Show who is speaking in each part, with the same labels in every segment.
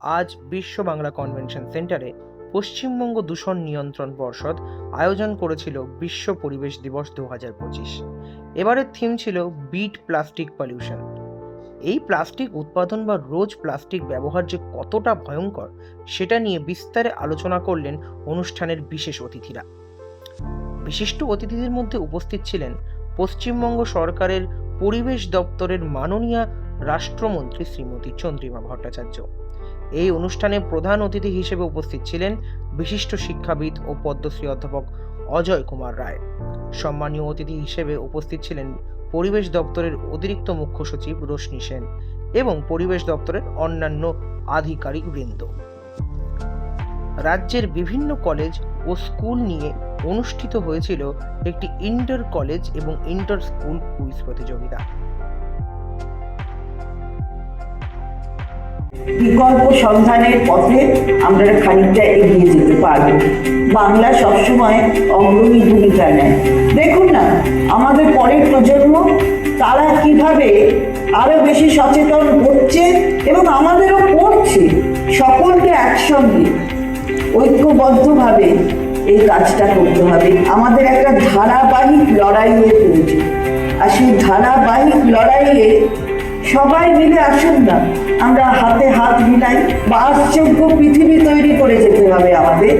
Speaker 1: আজ বিশ্ব বাংলা কনভেনশন সেন্টারে পশ্চিমবঙ্গ দূষণ নিয়ন্ত্রণ পর্ষদ আয়োজন করেছিল বিশ্ব পরিবেশ দিবস দু হাজার পঁচিশ। এবারের থিম ছিল বিট প্লাস্টিক পলিউশন এই প্লাস্টিক উৎপাদন বা রোজ প্লাস্টিক ব্যবহার যে কতটা ভয়ঙ্কর, সেটা নিয়ে বিস্তারে আলোচনা করলেন অনুষ্ঠানের বিশেষ অতিথিরা। বিশিষ্ট অতিথিদের মধ্যে উপস্থিত ছিলেন পশ্চিমবঙ্গ সরকারের পরিবেশ দপ্তরের মাননীয় রাষ্ট্রমন্ত্রী শ্রীমতী চন্দ্রিমা ভট্টাচার্য। এই অনুষ্ঠানে প্রধান অতিথি হিসেবে উপস্থিত ছিলেন বিশিষ্ট শিক্ষাবিদ ও পদ্মশ্রী অধ্যাপক অজয় কুমার রায়। সম্মানীয় অতিথি হিসেবে উপস্থিত ছিলেন পরিবেশ দপ্তরের অতিরিক্ত মুখ্য সচিব রোশনি সেন এবং পরিবেশ দপ্তরের অন্যান্য আধিকারিক বৃন্দ। রাজ্যের বিভিন্ন কলেজ ও স্কুল নিয়ে অনুষ্ঠিত হয়েছিল একটি ইন্টার কলেজ এবং ইন্টার স্কুল কুইজ প্রতিযোগিতা।
Speaker 2: বিকল্প সন্ধানের পথে আমরা খানিকটা এগিয়ে যেতে পারব। বাংলা সবসময় অগ্রণী ভূমিকা নেয়। দেখুন না, আমাদের পরের প্রজন্ম, তারা কীভাবে আরও বেশি সচেতন হচ্ছে এবং আমাদেরও পড়ছে সকলকে একসঙ্গে, ঐক্যবদ্ধভাবে এই কাজটা করতে হবে। আমাদের একটা ধারাবাহিক লড়াইয়ের প্রয়োজন আর সেই ধারাবাহিক লড়াইয়ে সবাই মিলে আসুন না। আমরা হাতে হাত মিলাই বাসযোগ্য পৃথিবী তৈরি করে যেতে হবে আমাদের।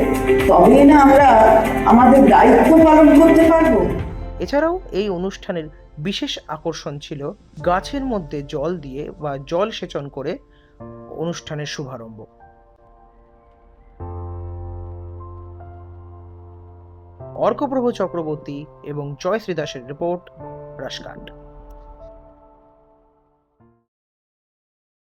Speaker 2: তবেই না আমরা আমাদের দায়িত্ব পালন করতে পারব।
Speaker 1: এছাড়াও এই অনুষ্ঠানের বিশেষ আকর্ষণ ছিল গাছের মধ্যে জল দিয়ে বা জল সেচন করে অনুষ্ঠানের শুভারম্ভ। অর্কপ্রভ চক্রবর্তী এবং জয় শ্রীদাসের রিপোর্ট রাশকান্ড।